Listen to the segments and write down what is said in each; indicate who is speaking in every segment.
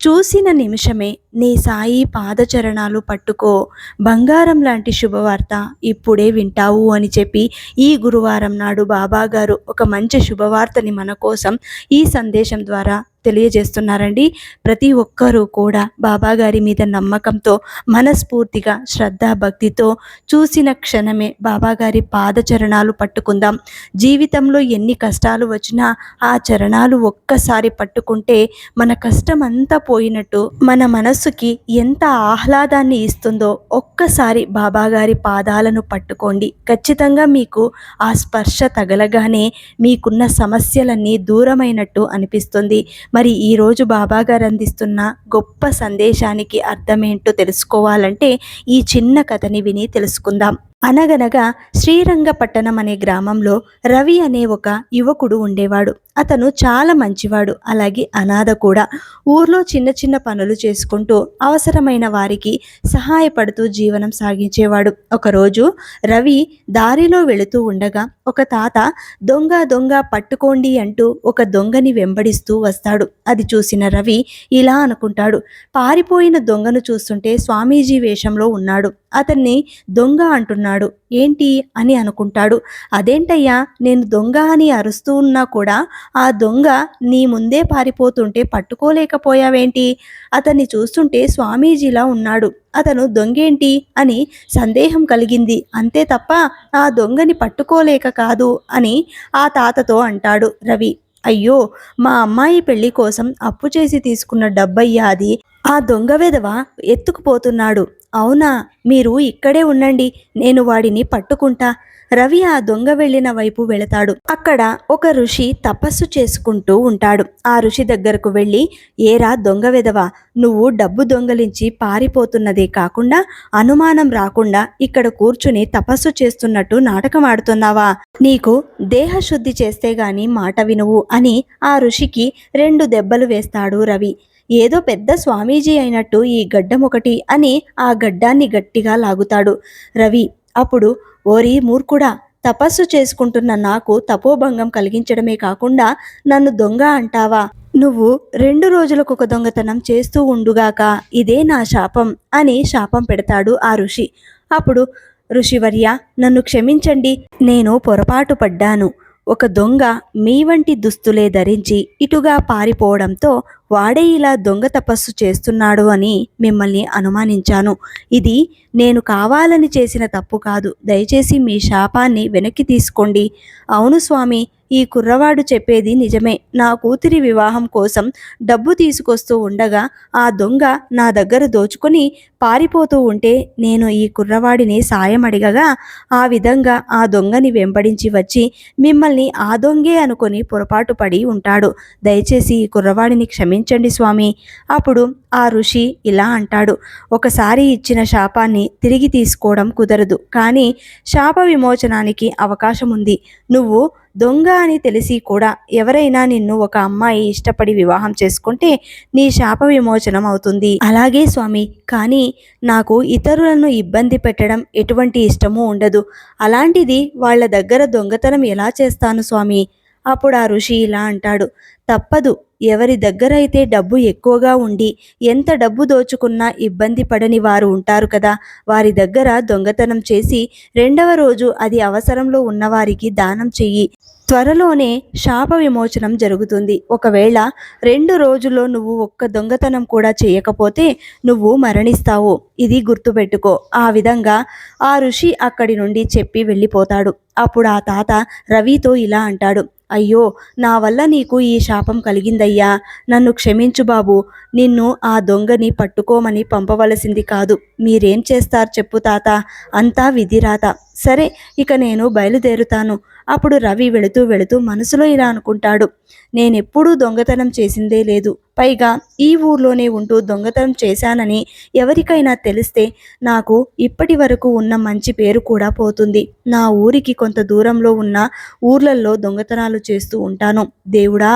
Speaker 1: చూసిన నిమిషమే నీ సాయి పాదచరణాలు పట్టుకో. బంగారం లాంటి శుభవార్త ఇప్పుడే వింటావు అని చెప్పి ఈ గురువారం నాడు బాబాగారు ఒక మంచి శుభవార్తని మన కోసం ఈ సందేశం ద్వారా తెలియజేస్తున్నారండి. ప్రతి ఒక్కరూ కూడా బాబా గారి మీద నమ్మకంతో మనస్ఫూర్తిగా శ్రద్ధ భక్తితో చూసిన క్షణమే బాబాగారి పాదచరణాలు పట్టుకుందాం. జీవితంలో ఎన్ని కష్టాలు వచ్చినా ఆ చరణాలు ఒక్కసారి పట్టుకుంటే మన కష్టమంతా పోయినట్టు మన మనస్సుకి ఎంత ఆహ్లాదాన్ని ఇస్తుందో ఒక్కసారి బాబాగారి పాదాలను పట్టుకోండి. ఖచ్చితంగా మీకు ఆ స్పర్శ తగలగానే మీకున్న సమస్యలన్నీ దూరమైనట్టు అనిపిస్తుంది. మరి ఈరోజు బాబాగారు అందిస్తున్న గొప్ప సందేశానికి అర్థమేంటో తెలుసుకోవాలంటే ఈ చిన్న కథని విని తెలుసుకుందాం. అనగనగా శ్రీరంగపట్టణం అనే గ్రామంలో రవి అనే ఒక యువకుడు ఉండేవాడు. అతను చాలా మంచివాడు అలాగే అనాథ కూడా. ఊర్లో చిన్న చిన్న పనులు చేసుకుంటూ అవసరమైన వారికి సహాయపడుతూ జీవనం సాగించేవాడు. ఒకరోజు రవి దారిలో వెళుతూ ఉండగా ఒక తాత దొంగ దొంగ పట్టుకోండి అంటూ ఒక దొంగని వెంబడిస్తూ వస్తాడు. అది చూసిన రవి ఇలా అనుకుంటాడు. పారిపోయిన దొంగను చూస్తుంటే స్వామీజీ వేషంలో ఉన్నాడు. అతన్ని దొంగ అంటున్నాడు. ఏంటి? అని అనుకుంటాడు. అదేంటయ్యా? నేను దొంగ అని అరుస్తూ ఉన్నా కూడా ఆ దొంగ నీ ముందే పారిపోతుంటే పట్టుకోలేకపోయావేంటి? అతన్ని చూస్తుంటే స్వామీజీలా ఉన్నాడు. అతను దొంగేంటి? అని సందేహం కలిగింది. అంతే తప్ప ఆ దొంగని పట్టుకోలేక కాదు అని ఆ తాతతో అంటాడు రవి. అయ్యో! మా అమ్మాయి పెళ్ళి కోసం అప్పు చేసి తీసుకున్న డబ్బయ్యా అది. ఆ దొంగ వెధవ ఎత్తుకుపోతున్నాడు. అవునా మీరు ఇక్కడే ఉండండి నేను వాడిని పట్టుకుంటా. రవి ఆ దొంగ వెళ్ళిన వైపు వెళతాడు. అక్కడ ఒక ఋషి తపస్సు చేసుకుంటూ ఉంటాడు. ఆ ఋషి దగ్గరకు వెళ్ళి ఏరా దొంగ వెదవా నువ్వు డబ్బు దొంగలించి పారిపోతున్నదే కాకుండా అనుమానం రాకుండా ఇక్కడ కూర్చుని తపస్సు చేస్తున్నట్టు నాటకం ఆడుతున్నావా? నీకు దేహశుద్ధి చేస్తే గాని మాట వినువు అని ఆ ఋషికి రెండు దెబ్బలు వేస్తాడు రవి. ఏదో పెద్ద స్వామీజీ అయినట్టు ఈ గడ్డం ఒకటి అని ఆ గడ్డాన్ని గట్టిగా లాగుతాడు రవి. అప్పుడు ఓరి మూర్ఖుడా తపస్సు చేసుకుంటున్న నాకు తపోభంగం కలిగించడమే కాకుండా నన్ను దొంగ అంటావా? నువ్వు రెండు రోజులకు ఒక దొంగతనం చేస్తూ ఉండుగాక ఇదే నా శాపం అని శాపం పెడతాడు ఆ ఋషి. అప్పుడు ఋషివర్య నన్ను క్షమించండి నేను పొరపాటు పడ్డాను. ఒక దొంగ మీ వంటి దుస్తులే ధరించి ఇటుగా పారిపోవడంతో వాడే ఇలా దొంగ తపస్సు చేస్తున్నాడు అని మిమ్మల్ని అనుమానించాను. ఇది నేను కావాలని చేసిన తప్పు కాదు. దయచేసి మీ శాపాన్ని వెనక్కి తీసుకోండి. అవును స్వామి ఈ కుర్రవాడు చెప్పేది నిజమే. నా కూతురి వివాహం కోసం డబ్బు తీసుకొస్తూ ఉండగా ఆ దొంగ నా దగ్గర దోచుకొని పారిపోతూ ఉంటే నేను ఈ కుర్రవాడిని సాయం అడిగగా ఆ విధంగా ఆ దొంగని వెంబడించి వచ్చి మిమ్మల్ని ఆ దొంగే అనుకొని పొరపాటు పడి ఉంటాడు. దయచేసి ఈ కుర్రవాడిని క్షమించండి స్వామి. అప్పుడు ఆ ఋషి ఇలా అంటాడు. ఒకసారి ఇచ్చిన శాపాన్ని తిరిగి తీసుకోవడం కుదరదు కానీ శాప విమోచనానికి అవకాశం ఉంది నువ్వు దొంగ అని తెలిసి కూడా ఎవరైనా నిన్ను ఒక అమ్మాయి ఇష్టపడి వివాహం చేసుకుంటే నీ శాప విమోచనం అవుతుంది. అలాగే స్వామి కానీ నాకు ఇతరులను ఇబ్బంది పెట్టడం ఎటువంటి ఇష్టమూ ఉండదు. అలాంటిది వాళ్ళ దగ్గర దొంగతనం ఎలా చేస్తాను స్వామి? అప్పుడు ఆ ఋషి ఇలా అంటాడు తప్పదు. ఎవరి దగ్గర అయితే డబ్బు ఎక్కువగా ఉండి ఎంత డబ్బు దోచుకున్నా ఇబ్బంది పడని వారు ఉంటారు కదా. వారి దగ్గర దొంగతనం చేసి రెండవ రోజు అది అవసరంలో ఉన్నవారికి దానం చెయ్యి. త్వరలోనే శాప విమోచనం జరుగుతుంది. ఒకవేళ రెండు రోజుల్లో నువ్వు ఒక్క దొంగతనం కూడా చేయకపోతే నువ్వు మరణిస్తావు. ఇది గుర్తుపెట్టుకో. ఆ విధంగా ఆ ఋషి అక్కడి నుండి చెప్పి వెళ్ళిపోతాడు. అప్పుడు ఆ తాత రవితో ఇలా అంటాడు అయ్యో నా వల్ల నీకు ఈ శాపం కలిగిందయ్యా. నన్ను క్షమించు బాబు. నిన్ను ఆ దొంగని పట్టుకోమని పంపవలసింది కాదు. మీరేం చేస్తారు చెప్పు తాత. అంతా విధిరాత. సరే ఇక నేను బయలుదేరుతాను. అప్పుడు రవి వెళుతూ వెళుతూ మనసులో ఇలా అనుకుంటాడు నేనెప్పుడూ దొంగతనం చేసిందే లేదు. పైగా ఈ ఊర్లోనే ఉంటూ దొంగతనం చేశానని ఎవరికైనా తెలిస్తే నాకు ఇప్పటి వరకు ఉన్న మంచి పేరు కూడా పోతుంది. నా ఊరికి కొంత దూరంలో ఉన్న ఊర్లలో దొంగతనాలు చేస్తూ ఉంటాను. దేవుడా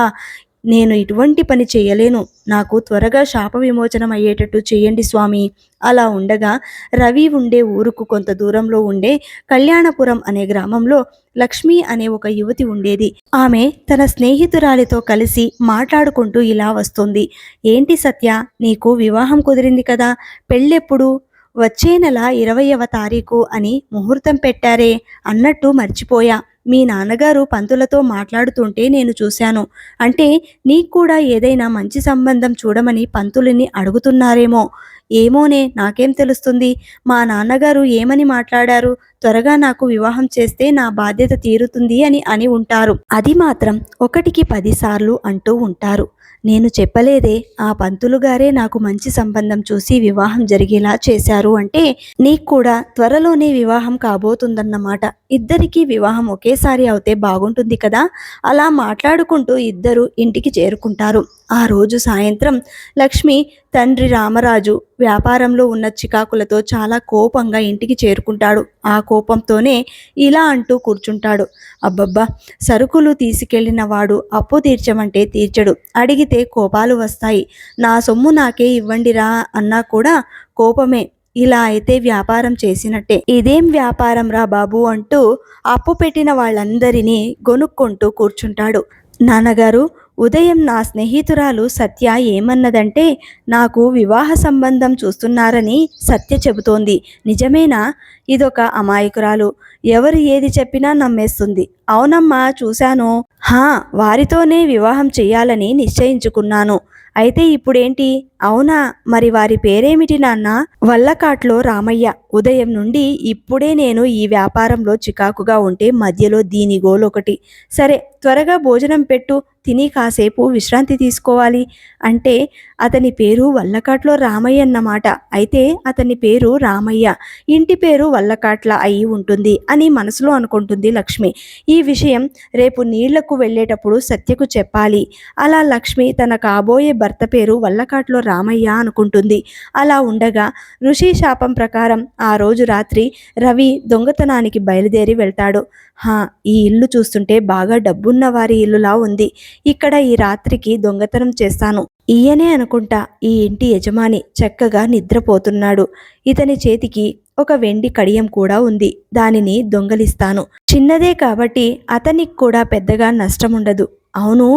Speaker 1: నేను ఇటువంటి పని చేయలేను. నాకు త్వరగా శాప విమోచనం అయ్యేటట్టు చేయండి స్వామి. అలా ఉండగా రవి ఉండే ఊరుకు కొంత దూరంలో ఉండే కళ్యాణపురం అనే గ్రామంలో లక్ష్మి అనే ఒక యువతి ఉండేది. ఆమె తన స్నేహితురాలితో కలిసి మాట్లాడుకుంటూ ఇలా వస్తుంది. ఏంటి సత్య నీకు వివాహం కుదిరింది కదా? పెళ్ళెప్పుడు? వచ్చే నెల ఇరవయవ తారీఖు అని ముహూర్తం పెట్టారే అన్నట్టు మర్చిపోయా. మీ నాన్నగారు పంతులతో మాట్లాడుతుంటే నేను చూశాను. అంటే నీకు కూడా ఏదైనా మంచి సంబంధం చూడమని పంతులని అడుగుతున్నారేమో. ఏమోనే నాకేం తెలుస్తుంది? మా నాన్నగారు ఏమని మాట్లాడారు? త్వరగా నాకు వివాహం చేస్తే నా బాధ్యత తీరుతుంది అని అని ఉంటారు. అది మాత్రం ఒకటికి పదిసార్లు అంటూ ఉంటారు. నేను చెప్పలేదే ఆ పంతులు గారే నాకు మంచి సంబంధం చూసి వివాహం జరిగేలా చేశారు అంటే నీకు కూడా త్వరలోనే వివాహం కాబోతుందన్నమాట. ఇద్దరికీ వివాహం ఒకేసారి అవుతే బాగుంటుంది కదా? అలా మాట్లాడుకుంటూ ఇద్దరు ఇంటికి చేరుకుంటారు. ఆ రోజు సాయంత్రం లక్ష్మి తండ్రి రామరాజు వ్యాపారంలో ఉన్న చికాకులతో చాలా కోపంగా ఇంటికి చేరుకుంటాడు. ఆ కోపంతోనే ఇలా అంటూ కూర్చుంటాడు. అబ్బబ్బా! సరుకులు తీసుకెళ్ళిన వాడు అప్పు తీర్చమంటే తీర్చడు. అడిగితే కోపాలు వస్తాయి. నా సొమ్ము నాకే ఇవ్వండిరా అన్నా కూడా కోపమే. ఇలా అయితే వ్యాపారం చేసినట్టే. ఇదేం వ్యాపారం రా బాబు అంటూ అప్పు పెట్టిన వాళ్ళందరినీ గొనుక్కుంటూ కూర్చుంటాడు. నాన్నగారు ఉదయం నా స్నేహితురాలు సత్య ఏమన్నదంటే నాకు వివాహ సంబంధం చూస్తున్నారని సత్య చెబుతోంది. నిజమేనా? ఇదొక అమాయకురాలు. ఎవరు ఏది చెప్పినా నమ్మేస్తుంది. అవునమ్మా చూశాను. హా వారితోనే వివాహం చెయ్యాలని నిశ్చయించుకున్నాను. అయితే ఇప్పుడేంటి? అవునా? మరి వారి పేరేమిటి నాన్న? వల్లకాట్లో రామయ్య ఉదయం నుండి ఇప్పుడే నేను ఈ వ్యాపారంలో చికాకుగా ఉంటే మధ్యలో దీని గోలొకటి. సరే త్వరగా భోజనం పెట్టు తిని కాసేపు విశ్రాంతి తీసుకోవాలి. అంటే అతని పేరు వల్లకాట్లో రామయ్య అన్నమాట. అయితే అతని పేరు రామయ్య. ఇంటి పేరు వల్లకాట్ల అయి ఉంటుంది అని మనసులో అనుకుంటుంది లక్ష్మి. ఈ విషయం రేపు నీళ్ళకు వెళ్ళేటప్పుడు సత్యకు చెప్పాలి. అలా లక్ష్మి తన కాబోయే భర్త పేరు వల్లకాట్లో రామయ్య అనుకుంటుంది. అలా ఉండగా ఋషి శాపం ప్రకారం ఆ రోజు రాత్రి రవి దొంగతనానికి బయలుదేరి వెళ్తాడు. హా ఈ ఇల్లు చూస్తుంటే బాగా డబ్బున్న వారి ఇల్లులా ఉంది. ఇక్కడ ఈ రాత్రికి దొంగతనం చేస్తాను. ఈయనే అనుకుంటా ఈ ఇంటి యజమాని చక్కగా నిద్రపోతున్నాడు. ఇతని చేతికి ఒక వెండి కడియం కూడా ఉంది. దానిని దొంగలిస్తాను. చిన్నదే కాబట్టి అతనికి కూడా పెద్దగా నష్టముండదు. అవును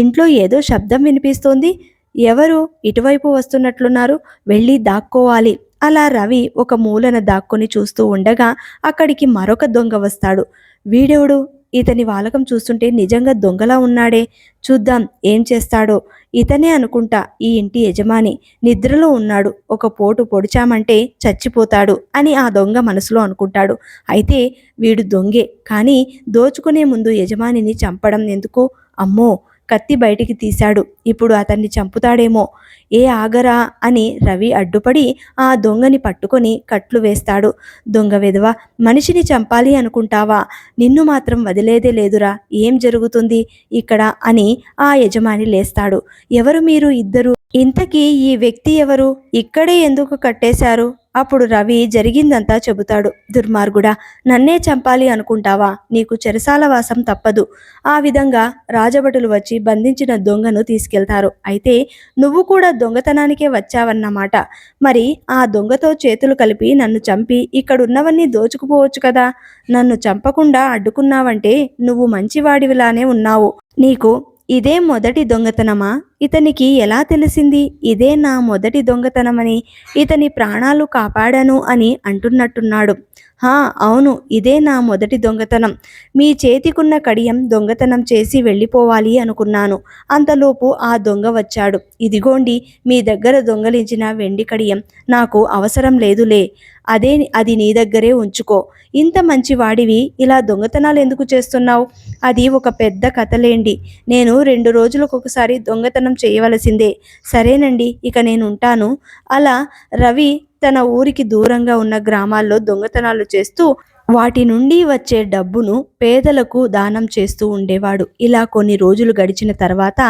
Speaker 1: ఇంట్లో ఏదో శబ్దం వినిపిస్తోంది. ఎవరు ఇటువైపు వస్తున్నట్లున్నారు? వెళ్ళి దాక్కోవాలి. అలా రవి ఒక మూలన దాక్కుని చూస్తూ ఉండగా అక్కడికి మరొక దొంగ వస్తాడు. వీడెవడు? ఇతని వాలకం చూస్తుంటే నిజంగా దొంగలా ఉన్నాడే. చూద్దాం ఏం చేస్తాడో. ఇతనే అనుకుంటా ఈ ఇంటి యజమాని నిద్రలో ఉన్నాడు. ఒక పోటు పొడిచామంటే చచ్చిపోతాడు అని ఆ దొంగ మనసులో అనుకుంటాడు. అయితే వీడు దొంగే. కానీ దోచుకునే ముందు యజమానిని చంపడం ఎందుకు? అమ్మో కత్తి బయటికి తీశాడు. ఇప్పుడు అతన్ని చంపుతాడేమో. ఏ ఆగరా అని రవి అడ్డుపడి ఆ దొంగని పట్టుకొని కట్లు వేస్తాడు. దొంగ వెధవ మనిషిని చంపాలి అనుకుంటావా? నిన్ను మాత్రం వదిలేదే లేదురా. ఏం జరుగుతుంది ఇక్కడ? అని ఆ యజమాని లేస్తాడు. ఎవరు మీరు ఇద్దరు? ఇంతకీ ఈ వ్యక్తి ఎవరు? ఇక్కడే ఎందుకు కట్టేశారు? అప్పుడు రవి జరిగిందంతా చెబుతాడు. దుర్మార్గుడా నన్నే చంపాలి అనుకుంటావా? నీకు చెరసాల వాసం తప్పదు. ఆ విధంగా రాజభటులు వచ్చి బంధించిన దొంగను తీసుకెళ్తారు. అయితే నువ్వు కూడా దొంగతనానికే వచ్చావన్నమాట. మరి ఆ దొంగతో చేతులు కలిపి నన్ను చంపి ఇక్కడున్నవన్నీ దోచుకుపోవచ్చు కదా? నన్ను చంపకుండా అడ్డుకున్నావంటే నువ్వు మంచివాడివిలానే ఉన్నావు. నీకు ఇదే మొదటి దొంగతనమా? ఇతనికి ఎలా తెలిసింది? ఇదే నా మొదటి దొంగతనమని ఇతని ప్రాణాలు కాపాడాను అని అంటున్నట్టున్నాడు. హా అవును ఇదే నా మొదటి దొంగతనం. మీ చేతికున్న కడియం దొంగతనం చేసి వెళ్ళిపోవాలి అనుకున్నాను. అంతలోపు ఆ దొంగ వచ్చాడు. ఇదిగోండి మీ దగ్గర దొంగలించిన వెండి కడియం. నాకు అవసరం లేదులే. అదే అది నీ దగ్గరే ఉంచుకో. ఇంత మంచి వాడివి ఇలా దొంగతనాలు ఎందుకు చేస్తున్నావు? అది ఒక పెద్ద కథలేండి. నేను రెండు రోజులకు ఒకసారి దొంగతనం చేయవలసిందే. సరేనండి ఇక నేను ఉంటాను అలా రవి తన ఊరికి దూరంగా ఉన్న గ్రామాల్లో దొంగతనాలు చేస్తూ వాటి నుండి వచ్చే డబ్బును పేదలకు దానం చేస్తూ ఉండేవాడు. ఇలా కొన్ని రోజులు గడిచిన తర్వాత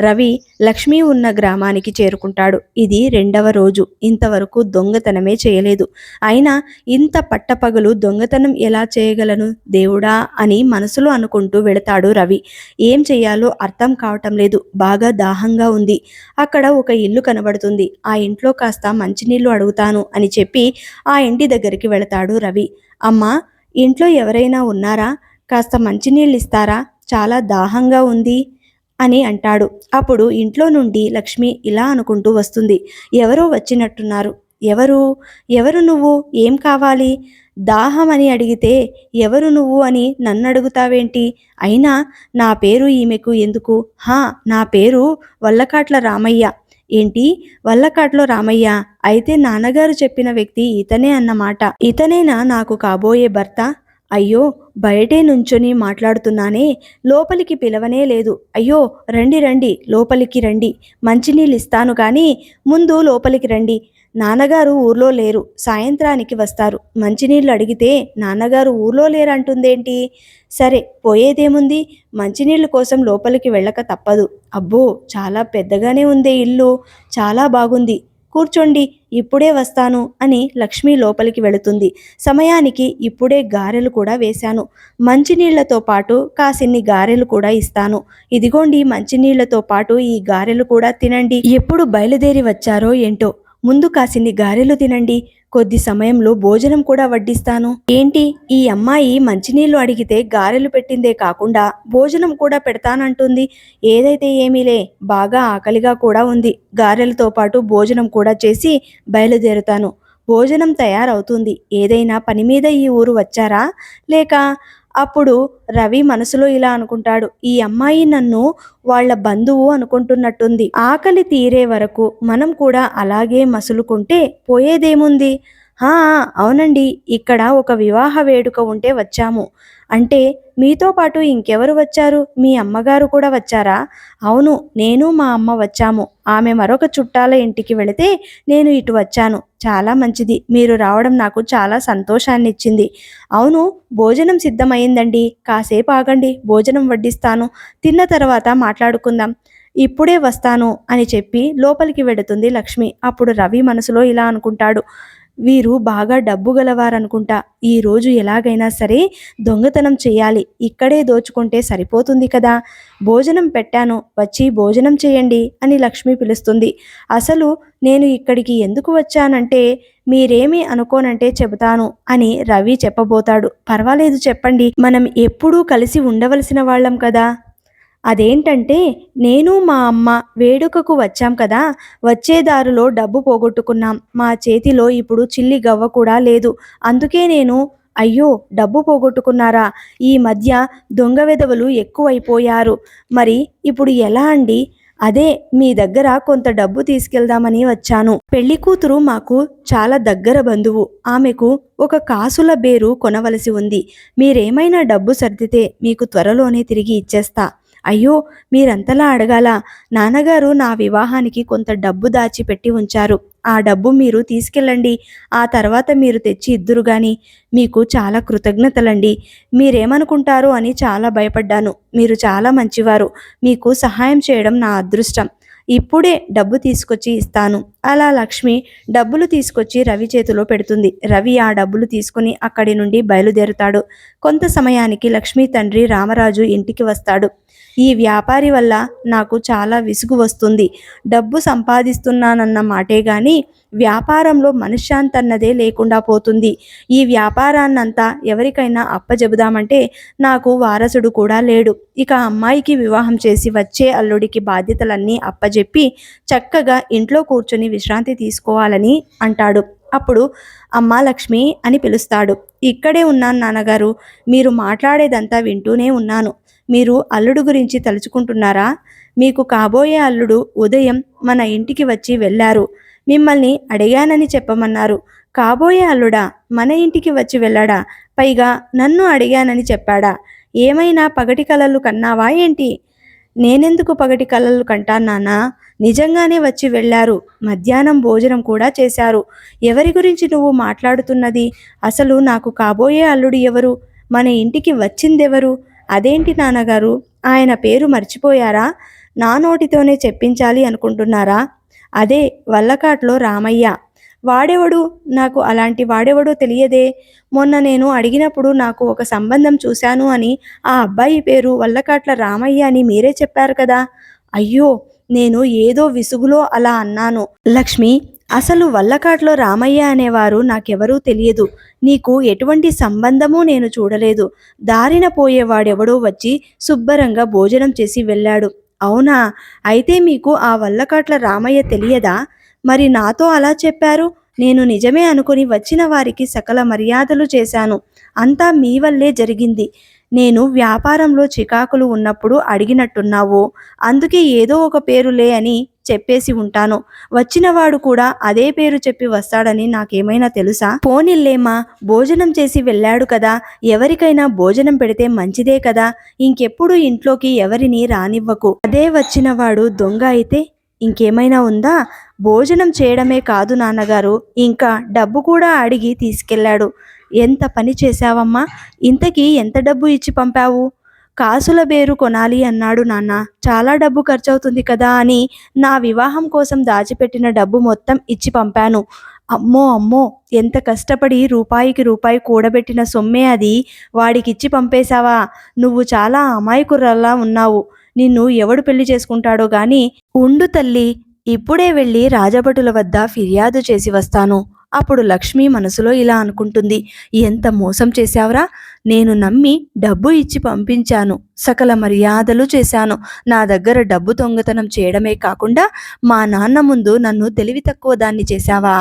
Speaker 1: రవి లక్ష్మి ఉన్న గ్రామానికి చేరుకుంటాడు. ఇది రెండవ రోజు. ఇంతవరకు దొంగతనమే చేయలేదు. అయినా ఇంత పట్టపగలు దొంగతనం ఎలా చేయగలను దేవుడా అని మనసులో అనుకుంటూ వెళతాడు రవి. ఏం చేయాలో అర్థం కావటం లేదు. బాగా దాహంగా ఉంది. అక్కడ ఒక ఇల్లు కనబడుతుంది. ఆ ఇంట్లో కాస్త మంచినీళ్ళు అడుగుతాను అని చెప్పి ఆ ఇంటి దగ్గరికి వెళతాడు రవి. అమ్మా ఇంట్లో ఎవరైనా ఉన్నారా? కాస్త మంచినీళ్ళు ఇస్తారా చాలా దాహంగా ఉంది అని అంటాడు. అప్పుడు ఇంట్లో నుండి లక్ష్మి ఇలా అనుకుంటూ వస్తుంది. ఎవరో వచ్చినట్టున్నారు. ఎవరు? ఎవరు నువ్వు? ఏం కావాలి? దాహం అని అడిగితే ఎవరు నువ్వు అని నన్ను అడుగుతావేంటి? అయినా నా పేరు ఈమెకు ఎందుకు? హా నా పేరు వల్లకాట్ల రామయ్య. ఏంటి? వల్లకాట్లో రామయ్య అయితే నాన్నగారు చెప్పిన వ్యక్తి ఇతనే అన్నమాట. ఇతనేనా నాకు కాబోయే భర్త? అయ్యో బయటే నుంచొని మాట్లాడుతున్నానే లోపలికి పిలవనే లేదు. అయ్యో రండి రండి లోపలికి రండి. మంచినీళ్ళు ఇస్తాను కానీ ముందు లోపలికి రండి. నాన్నగారు ఊర్లో లేరు. సాయంత్రానికి వస్తారు. మంచినీళ్ళు అడిగితే నాన్నగారు ఊర్లో లేరంటుందేంటి? సరే పోయేదేముంది? మంచినీళ్ళ కోసం లోపలికి వెళ్ళక తప్పదు. అబ్బో చాలా పెద్దగానే ఉందే ఇల్లు. చాలా బాగుంది. కూర్చోండి ఇప్పుడే వస్తాను అని లక్ష్మి లోపలికి వెళుతుంది. సమయానికి ఇప్పుడే గారెలు కూడా వేశాను. మంచినీళ్ళతో పాటు కాసిన్ని గారెలు కూడా ఇస్తాను. ఇదిగోండి మంచినీళ్ళతో పాటు ఈ గారెలు కూడా తినండి. ఎప్పుడు బయలుదేరి వచ్చారో ఏంటో. ముందు కాసిన్ని గారెలు తినండి. కొద్ది సమయంలో భోజనం కూడా వడ్డిస్తాను. ఏంటి? ఈ అమ్మాయి మంచినీళ్ళు అడిగితే గారెలు పెట్టిందే కాకుండా భోజనం కూడా పెడతానంటుంది. ఏదైతే ఏమీలే బాగా ఆకలిగా కూడా ఉంది. గారెలతో పాటు భోజనం కూడా చేసి బయలుదేరుతాను. భోజనం తయారవుతుంది. ఏదైనా పని మీద ఈ ఊరు వచ్చారా? లేక అప్పుడు రవి మనసులో ఇలా అనుకుంటాడు ఈ అమ్మాయి నన్ను వాళ్ళ బంధువు అనుకుంటున్నట్టుంది. ఆకలి తీరే వరకు మనం కూడా అలాగే మసులుకుంటే పోయేదేముంది? అవునండి. ఇక్కడ ఒక వివాహ వేడుక ఉంటే వచ్చాము. అంటే మీతో పాటు ఇంకెవరు వచ్చారు? మీ అమ్మగారు కూడా వచ్చారా? అవును నేను మా అమ్మ వచ్చాము. ఆమె మరొక చుట్టాల ఇంటికి వెళితే నేను ఇటు వచ్చాను. చాలా మంచిది. మీరు రావడం నాకు చాలా సంతోషాన్ని ఇచ్చింది అవును భోజనం సిద్ధమైందండి. కాసేపు ఆగండి భోజనం వడ్డిస్తాను. తిన్న తర్వాత మాట్లాడుకుందాం. ఇప్పుడే వస్తాను అని చెప్పి లోపలికి వెడుతుంది లక్ష్మి. అప్పుడు రవి మనసులో ఇలా అనుకుంటాడు. వీరు బాగా డబ్బు గలవారనుకుంటా. ఈరోజు ఎలాగైనా సరే దొంగతనం చేయాలి. ఇక్కడే దోచుకుంటే సరిపోతుంది కదా. భోజనం పెట్టాను. వచ్చి భోజనం చేయండి అని లక్ష్మి పిలుస్తుంది. అసలు నేను ఇక్కడికి ఎందుకు వచ్చానంటే మీరేమి అనుకోనంటే చెబుతాను అని రవి చెప్పబోతాడు. పర్వాలేదు చెప్పండి. మనం ఎప్పుడూ కలిసి ఉండవలసిన వాళ్ళం కదా. అదేంటంటే నేను మా అమ్మ వేడుకకు వచ్చాం కదా వచ్చే దారిలో డబ్బు పోగొట్టుకున్నాం. మా చేతిలో ఇప్పుడు చిల్లి గవ్వ కూడా లేదు. అందుకే నేను అయ్యో డబ్బు పోగొట్టుకున్నారా? ఈ మధ్య దొంగ వెధవలు ఎక్కువైపోయారు. మరి ఇప్పుడు ఎలా అండి? అదే మీ దగ్గర కొంత డబ్బు తీసుకెళ్దామని వచ్చాను. పెళ్ళి కూతురు మాకు చాలా దగ్గర బంధువు. ఆమెకు ఒక కాసుల బేరు కొనవలసి ఉంది. మీరేమైనా డబ్బు సర్దితే మీకు త్వరలోనే తిరిగి ఇచ్చేస్తా. అయ్యో మీరంతలా అడగాల. నాన్నగారు నా వివాహానికి కొంత డబ్బు దాచి పెట్టి ఉంచారు. ఆ డబ్బు మీరు తీసుకెళ్ళండి. ఆ తర్వాత మీరు తెచ్చి ఇద్దరు గాని మీకు చాలా కృతజ్ఞతలండి. మీరేమనుకుంటారు అని చాలా భయపడ్డాను. మీరు చాలా మంచివారు. మీకు సహాయం చేయడం నా అదృష్టం. ఇప్పుడే డబ్బు తీసుకొచ్చి ఇస్తాను. అలా లక్ష్మి డబ్బులు తీసుకొచ్చి రవి చేతిలో పెడుతుంది. రవి ఆ డబ్బులు తీసుకుని అక్కడి నుండి బయలుదేరుతాడు. కొంత సమయానికి లక్ష్మి తండ్రి రామరాజు ఇంటికి వస్తాడు. ఈ వ్యాపారి వల్ల నాకు చాలా విసుగు వస్తుంది. డబ్బు సంపాదిస్తున్నానన్న మాటే కానీ వ్యాపారంలో మనశ్శాంతి అన్నదే లేకుండా పోతుంది. ఈ వ్యాపారాన్నంతా ఎవరికైనా అప్పజెబుదామంటే నాకు వారసుడు కూడా లేడు. ఇక అమ్మాయికి వివాహం చేసి వచ్చే అల్లుడికి బాధ్యతలన్నీ అప్పజెప్పి చక్కగా ఇంట్లో కూర్చొని విశ్రాంతి తీసుకోవాలని అంటాడు. అప్పుడు అమ్మా లక్ష్మి అని పిలుస్తాడు. ఇక్కడే ఉన్నాను నాన్నగారు. మీరు మాట్లాడేదంతా వింటూనే ఉన్నాను. మీరు అల్లుడు గురించి తలుచుకుంటున్నారా? మీకు కాబోయే అల్లుడు ఉదయం మన ఇంటికి వచ్చి వెళ్ళారు. మిమ్మల్ని అడిగానని చెప్పమన్నారు. కాబోయే అల్లుడా మన ఇంటికి వచ్చి వెళ్ళాడా? పైగా నన్ను అడిగానని చెప్పాడా? ఏమైనా పగటి కలలు కన్నావా ఏంటి? నేనెందుకు పగటి కలలు కంటాను నిజంగానే వచ్చి వెళ్ళారు. మధ్యాహ్నం భోజనం కూడా చేశారు. ఎవరి గురించి నువ్వు మాట్లాడుతున్నది? అసలు నాకు కాబోయే అల్లుడు ఎవరు? మన ఇంటికి వచ్చిందెవరు? అదేంటి నాన్నగారు? ఆయన పేరు మర్చిపోయారా? నా నోటితోనే చెప్పించాలి అనుకుంటున్నారా? అదే వల్లకాట్లో రామయ్య. వాడెవడు? నాకు అలాంటి వాడెవడో తెలియదే. మొన్న నేను అడిగినప్పుడు నాకు ఒక సంబంధం చూశాను అని ఆ అబ్బాయి పేరు వల్లకాట్ల రామయ్య అని మీరే చెప్పారు కదా. అయ్యో నేను ఏదో విసుగులో అలా అన్నాను. లక్ష్మి అసలు వల్లకాట్లో రామయ్య అనేవారు నాకెవరూ తెలియదు. నీకు ఎటువంటి సంబంధమూ నేను చూడలేదు. దారిన పోయేవాడెవడో వచ్చి శుభ్రంగా భోజనం చేసి వెళ్ళాడు. అవునా? అయితే మీకు ఆ వల్లకాట్ల రామయ్య తెలియదా? మరి నాతో అలా చెప్పారు? నేను నిజమే అనుకుని వచ్చిన వారికి సకల మర్యాదలు చేశాను. అంతా మీ వల్లే జరిగింది. నేను వ్యాపారంలో చికాకులు ఉన్నప్పుడు అడిగినట్టున్నావు. అందుకే ఏదో ఒక పేరులే అని చెప్పేసి ఉంటాను. వచ్చినవాడు కూడా అదే పేరు చెప్పి వస్తాడని నాకేమైనా తెలుసా? పోనిల్లేమా భోజనం చేసి వెళ్ళాడు కదా. ఎవరికైనా భోజనం పెడితే మంచిదే కదా. ఇంకెప్పుడు ఇంట్లోకి ఎవరిని రానివ్వకు. అదే వచ్చినవాడు దొంగ అయితే ఇంకేమైనా ఉందా? భోజనం చేయడమే కాదు నాన్నగారు. ఇంకా డబ్బు కూడా అడిగి తీసుకెళ్ళాడు. ఎంత పని చేశావమ్మా? ఇంతకీ ఎంత డబ్బు ఇచ్చి పంపావు? కాసుల బేరు కొనాలి అన్నాడు నాన్న. చాలా డబ్బు ఖర్చవుతుంది కదా అని నా వివాహం కోసం దాచిపెట్టిన డబ్బు మొత్తం ఇచ్చి పంపాను. అమ్మో అమ్మో ఎంత కష్టపడి రూపాయికి రూపాయి కూడబెట్టిన సొమ్మే అది. వాడికిచ్చి పంపేశావా? నువ్వు చాలా అమాయకురల్లా ఉన్నావు. నిన్ను ఎవడు పెళ్ళి చేసుకుంటాడో గాని ఉండు తల్లి ఇప్పుడే వెళ్ళి రాజభటుల వద్ద ఫిర్యాదు చేసి వస్తాను. అప్పుడు లక్ష్మి మనసులో ఇలా అనుకుంటుంది ఎంత మోసం చేశావురా? నేను నమ్మి డబ్బు ఇచ్చి పంపించాను సకల మర్యాదలు చేశాను. నా దగ్గర డబ్బు దొంగతనం చేయడమే కాకుండా మా నాన్న ముందు నన్ను తెలివి తక్కువ దాన్ని చేశావా?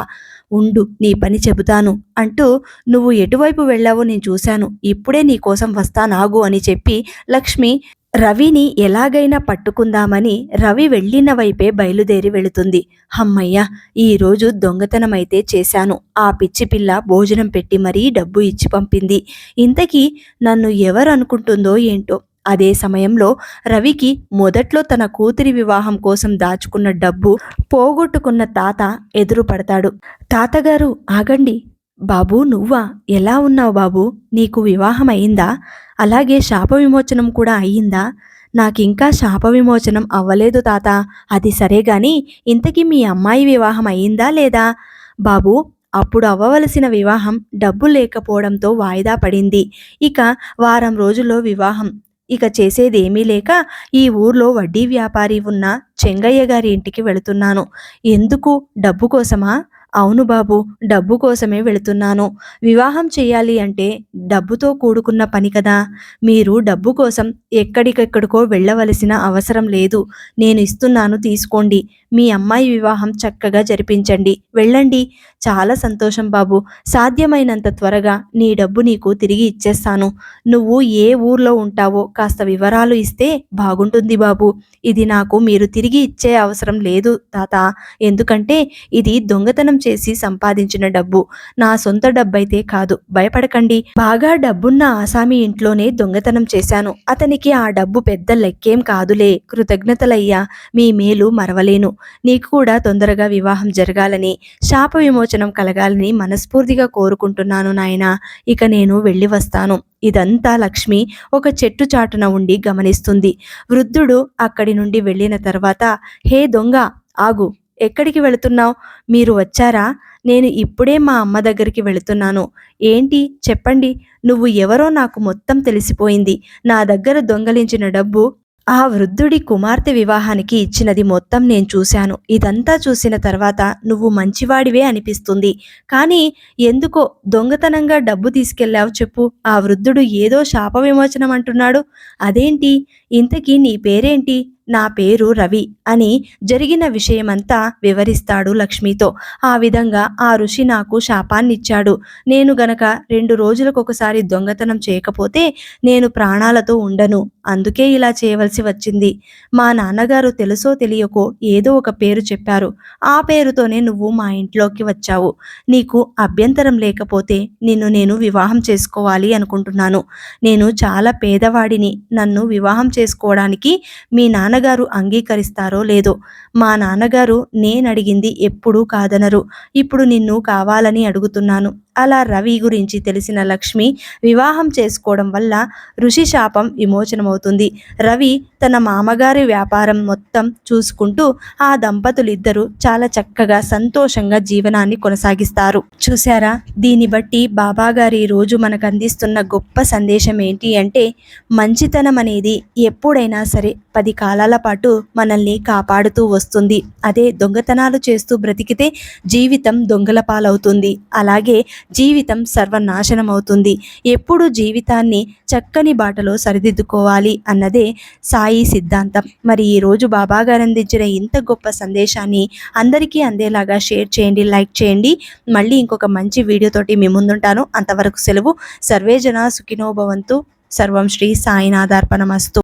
Speaker 1: ఉండు నీ పని చెబుతాను అంటూ నువ్వు ఎటువైపు వెళ్ళావో నేను చూశాను. ఇప్పుడే నీ కోసం వస్తానాగు అని చెప్పి లక్ష్మి రవిని ఎలాగైనా పట్టుకుందామని రవి వెళ్ళిన వైపే బయలుదేరి వెళుతుంది. హమ్మయ్య ఈరోజు దొంగతనమైతే చేశాను. ఆ పిచ్చి పిల్ల భోజనం పెట్టి మరీ డబ్బు ఇచ్చి పంపింది. ఇంతకీ నన్ను ఎవరు అనుకుంటుందో ఏంటో? అదే సమయంలో రవికి మొదట్లో తన కూతురి వివాహం కోసం దాచుకున్న డబ్బు పోగొట్టుకున్న తాత ఎదురుపడతాడు. తాతగారు ఆగండి. బాబు నువ్వా? ఎలా ఉన్నావు బాబు? నీకు వివాహం అయిందా? అలాగే శాప విమోచనం కూడా అయ్యిందా? నాకింకా శాప విమోచనం అవ్వలేదు తాత. అది సరే గాని ఇంతకీ మీ అమ్మాయి వివాహం అయ్యిందా లేదా? బాబు అప్పుడు అవ్వవలసిన వివాహం డబ్బు లేకపోవడంతో వాయిదా పడింది. ఇక వారం రోజుల్లో వివాహం. ఇక చేసేదేమీ లేక ఈ ఊర్లో వడ్డీ వ్యాపారి ఉన్న చెంగయ్య గారి ఇంటికి వెళుతున్నాను. ఎందుకు? డబ్బు కోసమా? అవును బాబు డబ్బు కోసమే వెళుతున్నాను. వివాహం చేయాలి అంటే డబ్బుతో కూడుకున్న పని కదా. మీరు డబ్బు కోసం ఎక్కడికెక్కడికో వెళ్ళవలసిన అవసరం లేదు. నేను ఇస్తున్నాను తీసుకోండి. మీ అమ్మాయి వివాహం చక్కగా జరిపించండి. వెళ్ళండి. చాలా సంతోషం బాబు. సాధ్యమైనంత త్వరగా నీ డబ్బు నీకు తిరిగి ఇచ్చేస్తాను. నువ్వు ఏ ఊర్లో ఉంటావో కాస్త వివరాలు ఇస్తే బాగుంటుంది బాబు. ఇది నాకు మీరు తిరిగి ఇచ్చే అవసరం లేదు తాత. ఎందుకంటే ఇది దొంగతనం చేసి సంపాదించిన డబ్బు. నా సొంత డబ్బైతే కాదు. భయపడకండి. బాగా డబ్బున్న ఆసామి ఇంట్లోనే దొంగతనం చేశాను. అతనికి ఆ డబ్బు పెద్ద లెక్కేం కాదులే. కృతజ్ఞతలయ్యా. మీ మేలు మరవలేను. నీకు కూడా తొందరగా వివాహం జరగాలని శాప విమోచనం కలగాలని మనస్ఫూర్తిగా కోరుకుంటున్నాను నాయనా. ఇక నేను వెళ్ళి వస్తాను. ఇదంతా లక్ష్మి ఒక చెట్టు చాటున ఉండి గమనిస్తుంది. వృద్ధుడు అక్కడి నుండి వెళ్ళిన తర్వాత హే దొంగ ఆగు. ఎక్కడికి వెళుతున్నావు? మీరు వచ్చారా? నేను ఇప్పుడే మా అమ్మ దగ్గరికి వెళుతున్నాను. ఏంటి? చెప్పండి. నువ్వు ఎవరో నాకు మొత్తం తెలిసిపోయింది. నా దగ్గర దొంగలించిన డబ్బు ఆ వృద్ధుడి కుమార్తె వివాహానికి ఇచ్చినది మొత్తం నేను చూశాను. ఇదంతా చూసిన తర్వాత నువ్వు మంచివాడివే అనిపిస్తుంది. కానీ ఎందుకో దొంగతనంగా డబ్బు తీసుకెళ్ళావు చెప్పు. ఆ వృద్ధుడు ఏదో శాప విమోచనం అంటున్నాడు. అదేంటి? ఇంతకీ నీ పేరేంటి? నా పేరు రవి అని జరిగిన విషయమంతా వివరిస్తాడు లక్ష్మితో. ఆ విధంగా ఆ ఋషి నాకు శాపాన్నిచ్చాడు. నేను గనక రెండు రోజులకొకసారి దొంగతనం చేయకపోతే నేను ప్రాణాలతో ఉండను. అందుకే ఇలా చేయవలసి వచ్చింది. మా నాన్నగారు తెలుసో తెలియకో ఏదో ఒక పేరు చెప్పారు. ఆ పేరుతోనే నువ్వు మా ఇంట్లోకి వచ్చావు. నీకు అభ్యంతరం లేకపోతే నిన్ను నేను వివాహం చేసుకోవాలి అనుకుంటున్నాను. నేను చాలా పేదవాడిని. నన్ను వివాహం చేసుకోవడానికి మీ నాన్నగారు అంగీకరిస్తారో లేదో? మా నాన్నగారు నేను అడిగింది ఎప్పుడూ కాదనరు. ఇప్పుడు నిన్ను కావాలని అడుగుతున్నాను. అలా రవి గురించి తెలిసిన లక్ష్మి వివాహం చేసుకోవడం వల్ల ఋషి శాపం విమోచనమవుతుంది. రవి తన మామగారి వ్యాపారం మొత్తం చూసుకుంటూ ఆ దంపతులిద్దరూ చాలా చక్కగా సంతోషంగా జీవనాన్ని కొనసాగిస్తారు. చూసారా దీన్ని బట్టి బాబా గారి రోజు మనకు అందిస్తున్న గొప్ప సందేశం ఏంటి అంటే మంచితనం అనేది ఎప్పుడైనా సరే పది కాలాల పాటు మనల్ని కాపాడుతూ వస్తుంది. అదే దొంగతనాలు చేస్తూ బ్రతికితే జీవితం దొంగల పాలవుతుంది. అలాగే జీవితం సర్వనాశనం అవుతుంది. ఎప్పుడు జీవితాన్ని చక్కని బాటలో సరిదిద్దుకోవాలి అన్నదే సాయి సిద్ధాంతం. మరి ఈరోజు బాబా గారు అందించిన ఇంత గొప్ప సందేశాన్ని అందరికీ అందేలాగా షేర్ చేయండి లైక్ చేయండి. మళ్ళీ ఇంకొక మంచి వీడియోతోటి మీ ముందుంటాను. అంతవరకు సెలవు. సర్వేజన సుఖినోభవంతు సర్వం శ్రీ సాయినాథార్పణమస్తు.